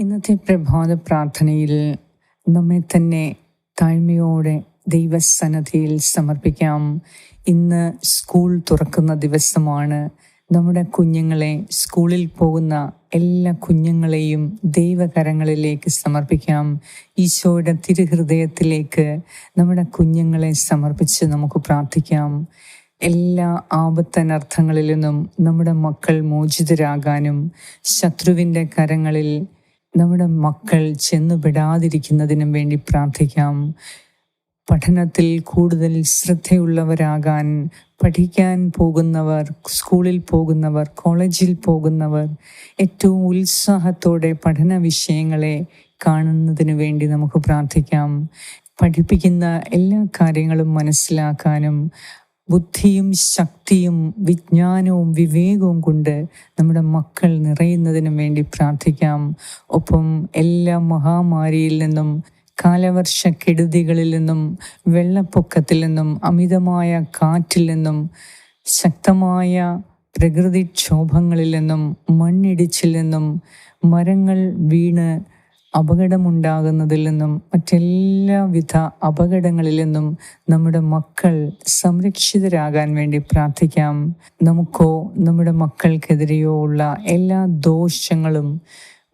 ഇന്നത്തെ പ്രഭാത പ്രാർത്ഥനയിൽ നമ്മെ തന്നെ താഴ്മയോടെ ദൈവസന്നദ്ധിയിൽ സമർപ്പിക്കാം. ഇന്ന് സ്കൂൾ തുറക്കുന്ന ദിവസമാണ്. നമ്മുടെ കുഞ്ഞുങ്ങളെ സ്കൂളിൽ പോകുന്ന എല്ലാ കുഞ്ഞുങ്ങളെയും ദൈവകരങ്ങളിലേക്ക് സമർപ്പിക്കാം. ഈശോയുടെ തിരുഹൃദയത്തിലേക്ക് നമ്മുടെ കുഞ്ഞുങ്ങളെ സമർപ്പിച്ച് നമുക്ക് പ്രാർത്ഥിക്കാം. എല്ലാ ആപത്തനർത്ഥങ്ങളിൽ നിന്നും നമ്മുടെ മക്കൾ മോചിതരാകാനും ശത്രുവിന്റെ കരങ്ങളിൽ നമ്മുടെ മക്കൾ ചെന്നുപെടാതിരിക്കുന്നതിനും വേണ്ടി പ്രാർത്ഥിക്കാം. പഠനത്തിൽ കൂടുതൽ ശ്രദ്ധയുള്ളവരാകാൻ പഠിക്കാൻ പോകുന്നവർ സ്കൂളിൽ പോകുന്നവർ കോളേജിൽ പോകുന്നവർ ഏറ്റവും ഉത്സാഹത്തോടെ പഠന വിഷയങ്ങളെ കാണുന്നതിന് വേണ്ടി നമുക്ക് പ്രാർത്ഥിക്കാം. പഠിപ്പിക്കുന്ന എല്ലാ കാര്യങ്ങളും മനസ്സിലാക്കാനും ബുദ്ധിയും ശക്തിയും വിജ്ഞാനവും വിവേകവും കൊണ്ട് നമ്മുടെ മക്കൾ നിറയുന്നതിനും വേണ്ടി പ്രാർത്ഥിക്കാം. ഒപ്പം എല്ലാ മഹാമാരിയിൽ നിന്നും കാലവർഷ കെടുതികളിൽ നിന്നും വെള്ളപ്പൊക്കത്തിൽ നിന്നും അമിതമായ കാറ്റിൽ നിന്നും ശക്തമായ പ്രകൃതിക്ഷോഭങ്ങളിൽ നിന്നും മണ്ണിടിച്ചിൽ നിന്നും മരങ്ങൾ വീണ് അപകടമുണ്ടാകുന്നതിൽ നിന്നും മറ്റെല്ലാവിധ അപകടങ്ങളിൽ നിന്നും നമ്മുടെ മക്കൾ സംരക്ഷിതരാകാൻ വേണ്ടി പ്രാർത്ഥിക്കാം. നമുക്കോ നമ്മുടെ മക്കൾക്കെതിരെയോ ഉള്ള എല്ലാ ദോഷങ്ങളും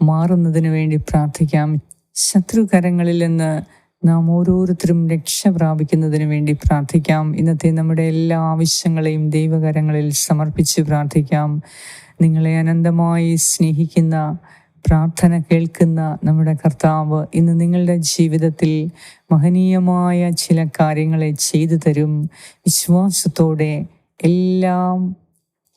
മാറുന്നതിന് വേണ്ടി പ്രാർത്ഥിക്കാം. ശത്രുകരങ്ങളിൽ നിന്ന് നാം ഓരോരുത്തരും രക്ഷ പ്രാപിക്കുന്നതിന് വേണ്ടി പ്രാർത്ഥിക്കാം. ഇന്നത്തെ നമ്മുടെ എല്ലാ ആവശ്യങ്ങളെയും ദൈവകരങ്ങളിൽ സമർപ്പിച്ച് പ്രാർത്ഥിക്കാം. നിങ്ങളെ അനന്തമായി സ്നേഹിക്കുന്ന പ്രാർത്ഥന കേൾക്കുന്ന നമ്മുടെ കർത്താവ് ഇന്ന് നിങ്ങളുടെ ജീവിതത്തിൽ മഹനീയമായ ചില കാര്യങ്ങളെ ചെയ്തു തരും. വിശ്വാസത്തോടെ എല്ലാം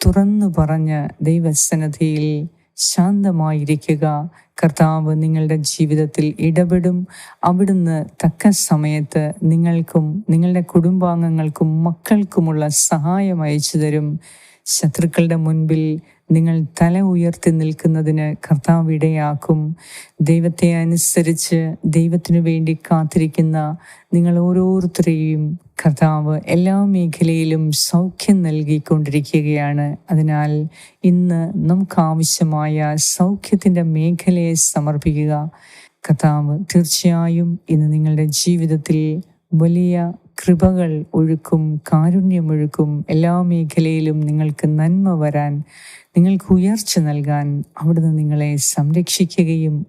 തുറന്നു പറഞ്ഞ് ദൈവസന്നദ്ധിയിൽ ശാന്തമായിരിക്കുക. കർത്താവ് നിങ്ങളുടെ ജീവിതത്തിൽ ഇടപെടും. അവിടുന്ന് തക്ക സമയത്ത് നിങ്ങൾക്കും നിങ്ങളുടെ കുടുംബാംഗങ്ങൾക്കും മക്കൾക്കുമുള്ള സഹായം അയച്ചു തരും. ശത്രുക്കളുടെ മുൻപിൽ നിങ്ങൾ തല ഉയർത്തി നിൽക്കുന്നതിന് കർത്താവ് ഇടയാക്കും. ദൈവത്തെ അനുസരിച്ച് ദൈവത്തിനു വേണ്ടി കാത്തിരിക്കുന്ന നിങ്ങൾ ഓരോരുത്തരെയും കർത്താവ് എല്ലാ മേഖലയിലും സൗഖ്യം നൽകിക്കൊണ്ടിരിക്കുകയാണ്. അതിനാൽ ഇന്ന് നമുക്ക് ആവശ്യമായ സൗഖ്യത്തിന്റെ മേഖലയെ സമർപ്പിക്കുക. കർത്താവ് തീർച്ചയായും ഇന്ന് നിങ്ങളുടെ ജീവിതത്തിൽ വലിയ കൃപകൾ ഒഴുക്കും കാരുണ്യമൊഴുക്കും എല്ലാ മേഖലയിലും നിങ്ങൾക്ക് നന്മ വരാൻ നിങ്ങൾക്ക് ഉയർച്ച നൽകാൻ അവിടുന്ന് നിങ്ങളെ സംരക്ഷിക്കുകയും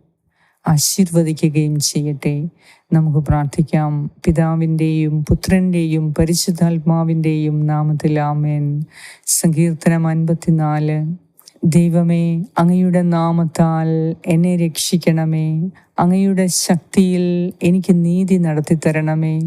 ആശീർവദിക്കുകയും ചെയ്യട്ടെ. നമുക്ക് പ്രാർത്ഥിക്കാം. പിതാവിന്റെയും പുത്രന്റെയും പരിശുദ്ധാത്മാവിന്റെയും നാമത്തിൽ ആമേൻ. സങ്കീർത്തനം അൻപത്തിനാല്. ദൈവമേ അങ്ങയുടെ നാമത്താൽ എന്നെ രക്ഷിക്കണമേ. അങ്ങയുടെ ശക്തിയിൽ എനിക്ക് നീതി നടത്തി തരണമേ.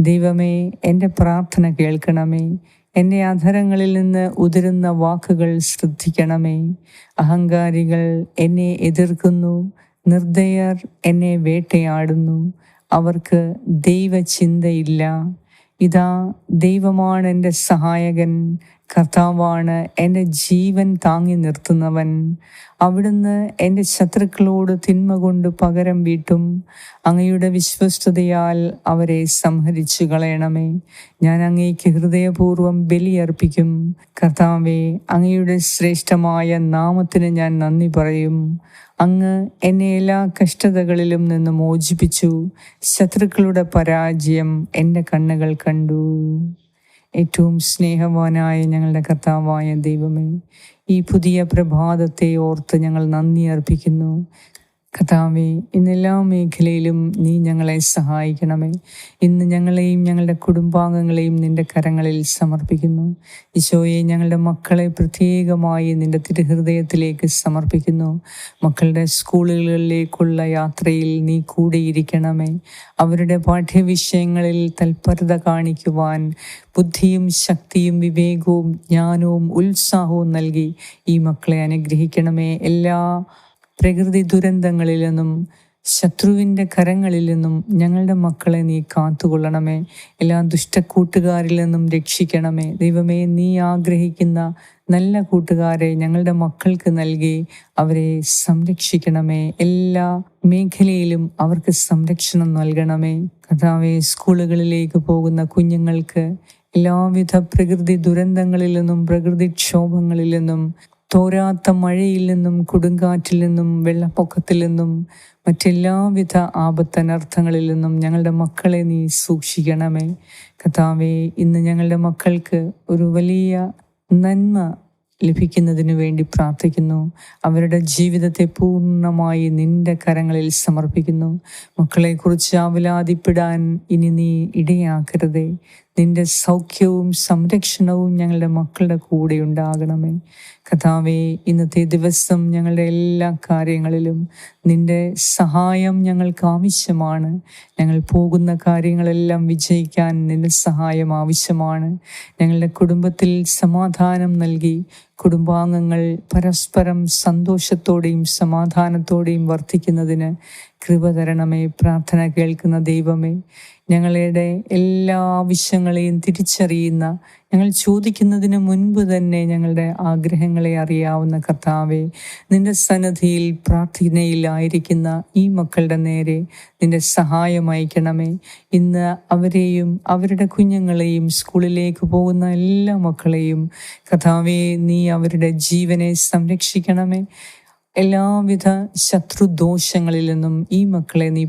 ദൈവമേ എന്റെ പ്രാർത്ഥന കേൾക്കണമേ. എന്റെ അധരങ്ങളിൽ നിന്ന് ഉതിരുന്ന വാക്കുകൾ ശ്രദ്ധിക്കണമേ. അഹങ്കാരികൾ എന്നെ എതിർക്കുന്നു. നിർദ്ദയർ എന്നെ വേട്ടയാടുന്നു. അവർക്ക് ദൈവചിന്തയില്ല. ഇതാ ദൈവമാണ് എന്റെ സഹായകൻ. കർത്താവാണ് എന്റെ ജീവൻ താങ്ങി നിർത്തുന്നവൻ. അവിടുന്ന് എന്റെ ശത്രുക്കളോട് തിന്മ കൊണ്ട് പകരം വീട്ടും. അങ്ങയുടെ വിശ്വസ്തതയാൽ അവരെ സംഹരിച്ചു കളയണമേ. ഞാൻ അങ്ങേക്ക് ഹൃദയപൂർവം ബലിയർപ്പിക്കും. കർത്താവെ അങ്ങയുടെ ശ്രേഷ്ഠമായ നാമത്തിന് ഞാൻ നന്ദി പറയും. അങ്ങ് എന്നെ എല്ലാ കഷ്ടതകളിലും നിന്ന് മോചിപ്പിച്ചു. ശത്രുക്കളുടെ പരാജയം എന്റെ കണ്ണുകൾ കണ്ടു. ഏറ്റവും സ്നേഹവാനായ ഞങ്ങളുടെ കർത്താവായ ദൈവമേ ഈ പുതിയ പ്രഭാതത്തെ ഓർത്ത് ഞങ്ങൾ നന്ദി അർപ്പിക്കുന്നു. കർത്താവെ ഇന്നെല്ലാ മേഖലയിലും നീ ഞങ്ങളെ സഹായിക്കണമേ. ഇന്ന് ഞങ്ങളെയും ഞങ്ങളുടെ കുടുംബാംഗങ്ങളെയും നിന്റെ കരങ്ങളിൽ സമർപ്പിക്കുന്നു. ഈശോയെ ഞങ്ങളുടെ മക്കളെ പ്രത്യേകമായി നിന്റെ തിരുഹൃദയത്തിലേക്ക് സമർപ്പിക്കുന്നു. മക്കളുടെ സ്കൂളുകളിലേക്കുള്ള യാത്രയിൽ നീ കൂടെയിരിക്കണമേ. അവരുടെ പാഠ്യവിഷയങ്ങളിൽ തൽപരത കാണിക്കുവാൻ ബുദ്ധിയും ശക്തിയും വിവേകവും ജ്ഞാനവും ഉത്സാഹവും നൽകി ഈ മക്കളെ അനുഗ്രഹിക്കണമേ. എല്ലാ പ്രകൃതി ദുരന്തങ്ങളിൽ നിന്നും ശത്രുവിന്റെ കരങ്ങളിൽ നിന്നും ഞങ്ങളുടെ മക്കളെ നീ കാത്തുകൊള്ളണമേ. എല്ലാ ദുഷ്ടക്കൂട്ടുകാരിൽ നിന്നും രക്ഷിക്കണമേ. ദൈവമേ നീ ആഗ്രഹിക്കുന്ന നല്ല കൂട്ടുകാരെ ഞങ്ങളുടെ മക്കൾക്ക് നൽകി അവരെ സംരക്ഷിക്കണമേ. എല്ലാ മേഖലയിലും അവർക്ക് സംരക്ഷണം നൽകണമേ. കഥാവെ സ്കൂളുകളിലേക്ക് പോകുന്ന കുഞ്ഞുങ്ങൾക്ക് എല്ലാവിധ പ്രകൃതി ദുരന്തങ്ങളിൽ നിന്നും പ്രകൃതിക്ഷോഭങ്ങളിൽ നിന്നും തോരാത്ത മഴയിൽ നിന്നും കൊടുങ്കാറ്റിൽ നിന്നും വെള്ളപ്പൊക്കത്തിൽ നിന്നും മറ്റെല്ലാവിധ ആപത്തനർത്ഥങ്ങളിൽ നിന്നും ഞങ്ങളുടെ മക്കളെ നീ സൂക്ഷിക്കണമേ. കഥാവേ ഇന്ന് ഞങ്ങളുടെ മക്കൾക്ക് ഒരു വലിയ നന്മ ലഭിക്കുന്നതിനു വേണ്ടി പ്രാർത്ഥിക്കുന്നു. അവരുടെ ജീവിതത്തെ പൂർണമായി നിന്റെ കരങ്ങളിൽ സമർപ്പിക്കുന്നു. മക്കളെക്കുറിച്ച് ആവലാതിപ്പെടാൻ ഇനി നീ ഇടയാക്കരുതേ. നിന്റെ സൗഖ്യവും സംരക്ഷണവും ഞങ്ങളുടെ മക്കളുടെ കൂടെ ഉണ്ടാകണമേ. കഥാവേ ഇന്നത്തെ ദിവസം ഞങ്ങളുടെ എല്ലാ കാര്യങ്ങളിലും നിന്റെ സഹായം ഞങ്ങൾക്ക് ആവശ്യമാണ്. ഞങ്ങൾ പോകുന്ന കാര്യങ്ങളെല്ലാം വിജയിക്കാൻ നിന്റെ സഹായം ആവശ്യമാണ്. ഞങ്ങളുടെ കുടുംബത്തിൽ സമാധാനം നൽകി കുടുംബാംഗങ്ങൾ പരസ്പരം സന്തോഷത്തോടെയും സമാധാനത്തോടെയും വർദ്ധിക്കുന്നതിന് കൃപ തരണമേ. പ്രാർത്ഥന കേൾക്കുന്ന ദൈവമേ ഞങ്ങളുടെ എല്ലാ ആവശ്യങ്ങളെയും തിരിച്ചറിയുന്ന ഞങ്ങൾ ചോദിക്കുന്നതിന് മുൻപ് തന്നെ ഞങ്ങളുടെ ആഗ്രഹങ്ങളെ അറിയാവുന്ന കർത്താവെ നിന്റെ സന്നദ്ധിയിൽ പ്രാർത്ഥനയിലായിരിക്കുന്ന ഈ മക്കളുടെ നേരെ നിന്റെ സഹായം അയക്കണമേ. ഇന്ന് അവരെയും അവരുടെ കുഞ്ഞുങ്ങളെയും സ്കൂളിലേക്ക് പോകുന്ന എല്ലാ മക്കളെയും കഥാവെ നീ അവരുടെ ജീവനെ സംരക്ഷിക്കണമേ. എല്ലാവിധ ശത്രുദോഷങ്ങളിൽ നിന്നും ഈ മക്കളെ നീ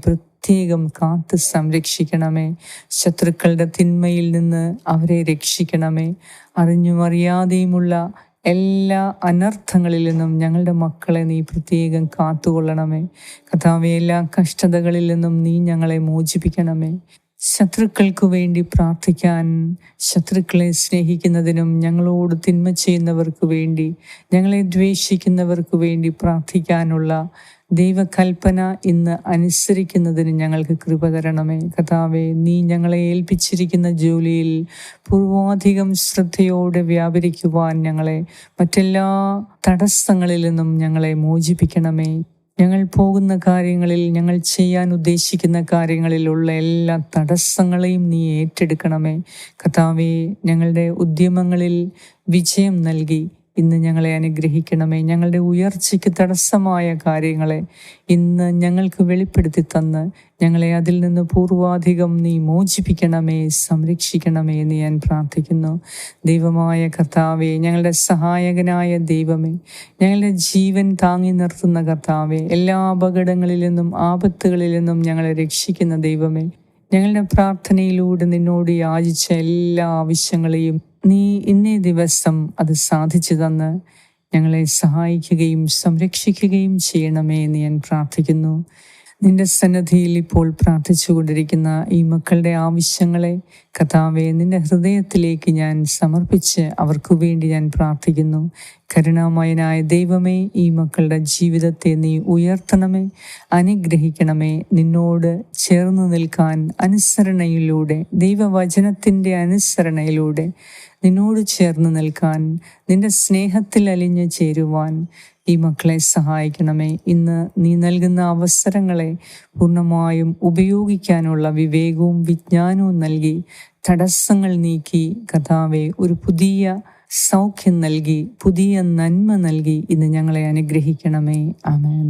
പ്രത്യേകം കാത്ത് സംരക്ഷിക്കണമേ. ശത്രുക്കളുടെ തിന്മയിൽ നിന്ന് അവരെ രക്ഷിക്കണമേ. അറിഞ്ഞും അറിയാതെയുമുള്ള എല്ലാ അനർത്ഥങ്ങളിൽ നിന്നും ഞങ്ങളുടെ മക്കളെ നീ പ്രത്യേകം കാത്തുകൊള്ളണമേ. കഥാവെ എല്ലാ കഷ്ടതകളിൽ നിന്നും നീ ഞങ്ങളെ മോചിപ്പിക്കണമേ. ശത്രുക്കൾക്ക് വേണ്ടി പ്രാർത്ഥിക്കാൻ ശത്രുക്കളെ സ്നേഹിക്കുന്നതിനും ഞങ്ങളോട് തിന്മ ചെയ്യുന്നവർക്ക് വേണ്ടി ഞങ്ങളെ ദ്വേഷിക്കുന്നവർക്ക് വേണ്ടി പ്രാർത്ഥിക്കാനുള്ള ദൈവകൽപ്പന ഇന്ന് അനുസരിക്കുന്നതിന് ഞങ്ങൾക്ക് കൃപ തരണമേ. കഥാവെ നീ ഞങ്ങളെ ഏൽപ്പിച്ചിരിക്കുന്ന ജോലിയിൽ പൂർവാധികം ശ്രദ്ധയോടെ വ്യാപരിക്കുവാൻ ഞങ്ങളെ മറ്റെല്ലാ തടസ്സങ്ങളിൽ നിന്നും ഞങ്ങളെ മോചിപ്പിക്കണമേ. ഞങ്ങൾ പോകുന്ന കാര്യങ്ങളിൽ ഞങ്ങൾ ചെയ്യാൻ ഉദ്ദേശിക്കുന്ന കാര്യങ്ങളിലുള്ള എല്ലാ തടസ്സങ്ങളെയും നീ ഏറ്റെടുക്കണമേ. കഥാവെ ഞങ്ങളുടെ ഉദ്യമങ്ങളിൽ വിജയം നൽകി. ഇന്ന് ഞങ്ങളെ അനുഗ്രഹിക്കണമേ. ഞങ്ങളുടെ ഉയർച്ചയ്ക്ക് തടസ്സമായ കാര്യങ്ങളെ ഇന്ന് ഞങ്ങൾക്ക് വെളിപ്പെടുത്തി തന്ന് ഞങ്ങളെ അതിൽ നിന്ന് പൂർവാധികം നീ മോചിപ്പിക്കണമേ സംരക്ഷിക്കണമേ എന്ന് ഞാൻ പ്രാർത്ഥിക്കുന്നു. ദൈവമായ കർത്താവെ ഞങ്ങളുടെ സഹായകനായ ദൈവമേ ഞങ്ങളുടെ ജീവൻ താങ്ങി നിർത്തുന്ന കർത്താവെ എല്ലാ അപകടങ്ങളിൽ നിന്നും ആപത്തുകളിൽ നിന്നും ഞങ്ങളെ രക്ഷിക്കുന്ന ദൈവമേ ഞങ്ങളുടെ പ്രാർത്ഥനയിലൂടെ നിന്നോട് യാചിച്ച എല്ലാ ആവശ്യങ്ങളെയും നീ ഇന്നേ ദിവസം അത് സാധിച്ചു തന്ന് ഞങ്ങളെ സഹായിക്കുകയും സംരക്ഷിക്കുകയും ചെയ്യണമേ എന്ന് ഞാൻ പ്രാർത്ഥിക്കുന്നു. നിന്റെ സന്നദ്ധിയിൽ ഇപ്പോൾ പ്രാർത്ഥിച്ചുകൊണ്ടിരിക്കുന്ന ഈ മക്കളുടെ ആവശ്യങ്ങളെ കഥാവെ നിന്റെ ഹൃദയത്തിലേക്ക് ഞാൻ സമർപ്പിച്ച് അവർക്കു വേണ്ടി ഞാൻ പ്രാർത്ഥിക്കുന്നു. കരുണാമയനായ ദൈവമേ ഈ മക്കളുടെ ജീവിതത്തെ നീ ഉയർത്തണമേ അനുഗ്രഹിക്കണമേ. നിന്നോട് ചേർന്ന് നിൽക്കാൻ അനുസരണയിലൂടെ ദൈവവചനത്തിന്റെ അനുസരണയിലൂടെ നിന്നോട് ചേർന്ന് നിൽക്കാൻ നിന്റെ സ്നേഹത്തിൽ അലിഞ്ഞു ചേരുവാൻ ഈ മക്കളെ സഹായിക്കണമേ. ഇന്ന് നീ നൽകുന്ന അവസരങ്ങളെ പൂർണമായും ഉപയോഗിക്കാനുള്ള വിവേകവും വിജ്ഞാനവും നൽകി തടസ്സങ്ങൾ നീക്കി കഥാവെ ഒരു പുതിയ സൗഖ്യം നൽകി പുതിയ നന്മ നൽകി ഇന്ന് ഞങ്ങളെ അനുഗ്രഹിക്കണമേ. അമേൻ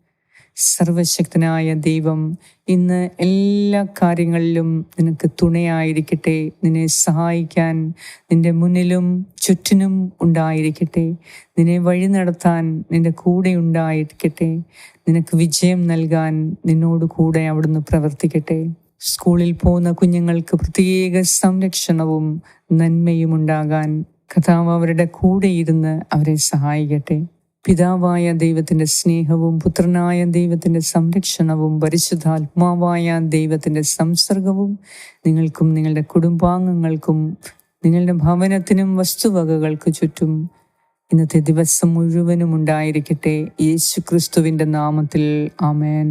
സർവശക്തനായ ദൈവം ഇന്ന് എല്ലാ കാര്യങ്ങളിലും നിനക്ക് തുണയായിരിക്കട്ടെ നിന്നെ സഹായിക്കാൻ നിന്റെ മുന്നിലും ചുറ്റിനും ഉണ്ടായിരിക്കട്ടെ നിന്നെ വഴി നടത്താൻ നിന്റെ കൂടെ ഉണ്ടായിരിക്കട്ടെ നിനക്ക് വിജയം നൽകാൻ നിന്നോട് കൂടെ അവിടുന്ന് പ്രവർത്തിക്കട്ടെ. സ്കൂളിൽ പോകുന്ന കുഞ്ഞുങ്ങൾക്ക് പ്രത്യേക സംരക്ഷണവും നന്മയും ഉണ്ടാകാൻ കഥാവ് അവരുടെ കൂടെ ഇരുന്ന് അവരെ സഹായിക്കട്ടെ. പിതാവായ ദൈവത്തിന്റെ സ്നേഹവും പുത്രനായ ദൈവത്തിന്റെ സംരക്ഷണവും പരിശുദ്ധാത്മാവായ ദൈവത്തിന്റെ സംസർഗവും നിങ്ങൾക്കും നിങ്ങളുടെ കുടുംബാംഗങ്ങൾക്കും നിങ്ങളുടെ ഭവനത്തിനും വസ്തുവകകൾക്ക് ചുറ്റും ഇന്നത്തെ ദിവസം മുഴുവനും ഉണ്ടായിരിക്കട്ടെ. യേശു ക്രിസ്തുവിന്റെ നാമത്തിൽ ആമേൻ.